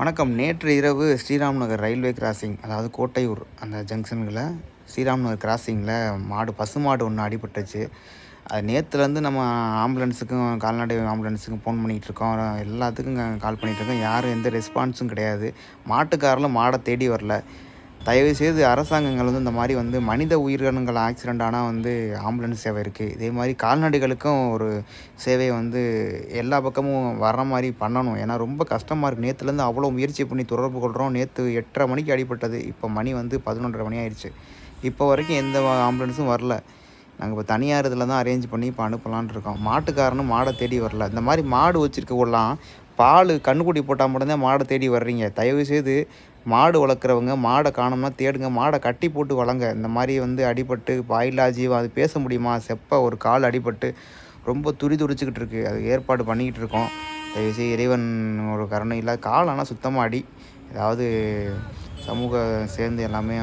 வணக்கம். நேற்று இரவு ஸ்ரீராம் நகர் ரயில்வே கிராசிங் அதாவது கோட்டையூர் அந்த ஜங்ஷனுக்குள்ள ஸ்ரீராம் நகர் கிராசிங்கில் மாடு பசுமாடு ஒன்று அடிபட்டுச்சு. அது நேற்றுலேருந்து நம்ம ஆம்புலன்ஸுக்கும் கால்நடை ஆம்புலன்ஸுக்கும் ஃபோன் பண்ணிகிட்டு இருக்கோம். எல்லாத்துக்கும் கால் பண்ணிகிட்டு இருக்கோம். யாரும் எந்த ரெஸ்பான்ஸும் கிடையாது. மாட்டுக்காரில் மாடை தேடி வரல. தயவுசெய்து அரசாங்கங்கள் வந்து இந்த மாதிரி வந்து மனித உயிரினங்கள் ஆக்சிடெண்ட் ஆனால் வந்து ஆம்புலன்ஸ் சேவை இருக்குது இதே மாதிரி கால்நடைகளுக்கும் ஒரு சேவையை வந்து எல்லா பக்கமும் வர்ற மாதிரி பண்ணணும். ஏன்னா ரொம்ப கஷ்டமாக இருக்குது நேற்றுலேருந்து அவ்வளோ முயற்சி பண்ணி தொடர்பு கொள்கிறோம் நேற்று எட்டரை மணிக்கு அடிபட்டது. இப்போ மணி வந்து பதினொன்றரை மணி ஆயிடுச்சு. இப்போ வரைக்கும் எந்த ஆம்புலன்ஸும் வரல. நாங்கள் இப்போ தனியார் இதில் தான் அரேஞ்ச் பண்ணி இப்போ அனுப்பலான் இருக்கோம். மாட்டுக்காரனும் மாடை தேடி வரல. இந்த மாதிரி மாடு வச்சுருக்கவெல்லாம் பால் கண்ணுக்குட்டி போட்டால் மட்டும்தான் மாடை தேடி வர்றீங்க. தயவுசெய்து மாடு வளர்க்குறவங்க மாடை காணோம்னா தேடுங்க. மாடை கட்டி போட்டு வளங்க. இந்த மாதிரி வந்து அடிபட்டு பாயிலா ஜீவம் அது பேச முடியுமா? செப்ப ஒரு கால் அடிபட்டு ரொம்ப துரி துடிச்சிக்கிட்டு இருக்குது அது ஏற்பாடு பண்ணிக்கிட்டு இருக்கோம். தயவுசெய்து இறைவன் ஒரு கருணை இல்லை கால் ஆனால் சுத்தமாக அடி. ஏதாவது சமூக சேர்ந்து எல்லாமே